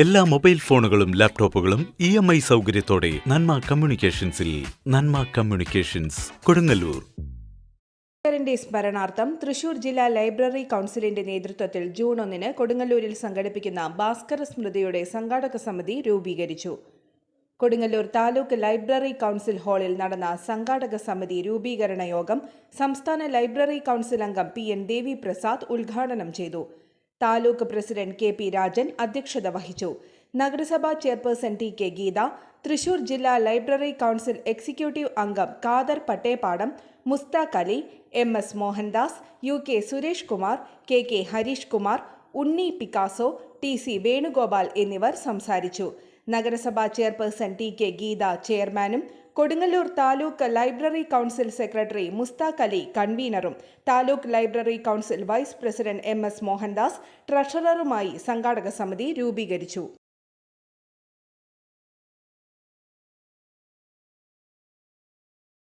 എല്ലാ മൊബൈൽ ഫോണുകളും ലാപ്ടോപ്പുകളും ഇ എം ഐ സൗകര്യത്തോടെ നന്മ കമ്മ്യൂണിക്കേഷൻസിൽ നന്മ കമ്മ്യൂണിക്കേഷൻസ് കൊടുങ്ങല്ലൂർ. സ്മരണാർത്ഥം തൃശൂർ ജില്ലാ ലൈബ്രറി കൌൺസിലിന്റെ നേതൃത്വത്തിൽ ജൂൺ ഒന്നിന് കൊടുങ്ങല്ലൂരിൽ സംഘടിപ്പിക്കുന്ന ഭാസ്കര സ്മൃതിയുടെ സംഘാടക സമിതി രൂപീകരിച്ചു. കൊടുങ്ങല്ലൂർ താലൂക്ക് ലൈബ്രറി കൌൺസിൽ ഹാളിൽ നടന്ന സംഘാടക സമിതി രൂപീകരണ യോഗം സംസ്ഥാന ലൈബ്രറി കൌൺസിൽ അംഗം പി എൻ ദേവി പ്രസാദ് ഉദ്ഘാടനം ചെയ്തു. Taluk president K P Rajan അധ്യക്ഷത വഹിച്ചു. നഗരസഭാ chairperson T K Geetha Thrissur ജില്ലാ ലൈബ്രറി കൗൺസിൽ എക്സിക്യൂട്ടീവ് അംഗം Kader Pattepadam Mushtaq Ali M S Mohandas U K Suresh Kumar K K Harish Kumar Unni Picasso T C Venugopal എന്നിവർ സംസാരിച്ചു. നഗരസഭാ chairperson T K Geetha ചെയർമാനും Kodungallur taluk library council secretary Mushtaq Ali കൺവീനറും taluk library council vice president M S Mohandas ട്രഷററുമായി സംഘാടക സമിതി രൂപീകരിച്ചു.